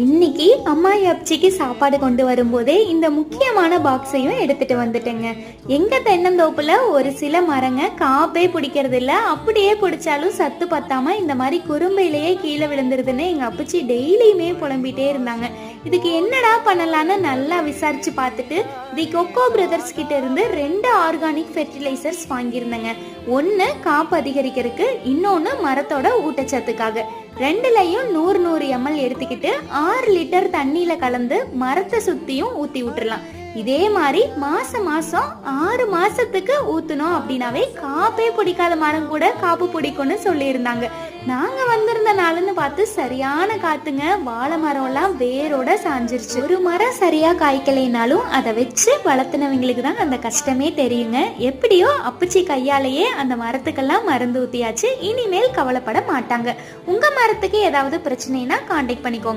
இன்னைக்கு அம்மா அப்ச்சிக்கு சாப்பாடு கொண்டு வரும்போதே இந்த முக்கியமான பாக்ஸையும் எடுத்துட்டு வந்துட்டேங்க. எங்க தென்னந்தோப்புல ஒரு சில மரங்க காப்பே பிடிக்கிறது இல்ல அப்படியே பிடிச்சாலும் சத்து பத்தாம இந்த மாதிரி குறும்பையிலேயே கீழே விழுந்துருதுன்னு எங்க அப்பச்சி டெய்லியுமே புலம்பிட்டே இருந்தாங்க. இதுக்கு என்னடா பண்ணலான்னு நல்லா விசாரிச்சு பார்த்துட்டு தி கொக்கோ பிரதர்ஸ் கிட்ட இருந்து ரெண்டு ஆர்கானிக் ஃபெர்டிலைசர்ஸ் வாங்கியிருந்தேங்க. ஒன்று காப்பு அதிகரிக்கிறதுக்கு இன்னொன்று மரத்தோட ஊட்டச்சத்துக்காக. ரெண்டுலையும் நூறு நூறு எம்எல் எடுத்துக்கிட்டு ஆறு லிட்டர் தண்ணியில கலந்து மரத்தை சுத்தியும் ஊத்தி விட்டுறலாம். இதே மாதிரி மாச மாசம் ஆறு மாசத்துக்கு ஊத்தணும் அப்படின்னாவே காப்பே பிடிக்காத மரம் கூட காப்பு பிடிக்கும்னு சொல்லியிருந்தாங்க. நாங்க வந்திருந்த நாளுன்னு பார்த்து சரியான காத்துங்க. வாழை மரம் எல்லாம் வேரோட சாஞ்சிருச்சு. ஒரு மரம் சரியா காய்க்கலைனாலும் அதை வச்சு வளர்த்துனவங்களுக்கு தான் அந்த கஷ்டமே தெரியுங்க. எப்படியோ அப்பச்சி கையாலேயே அந்த மரத்துக்கெல்லாம் மருந்து ஊத்தியாச்சு. இனிமேல் கவலைப்பட மாட்டாங்க. உங்க மரத்துக்கு ஏதாவது பிரச்சனைனா காண்டாக்ட் பண்ணிக்கோங்க.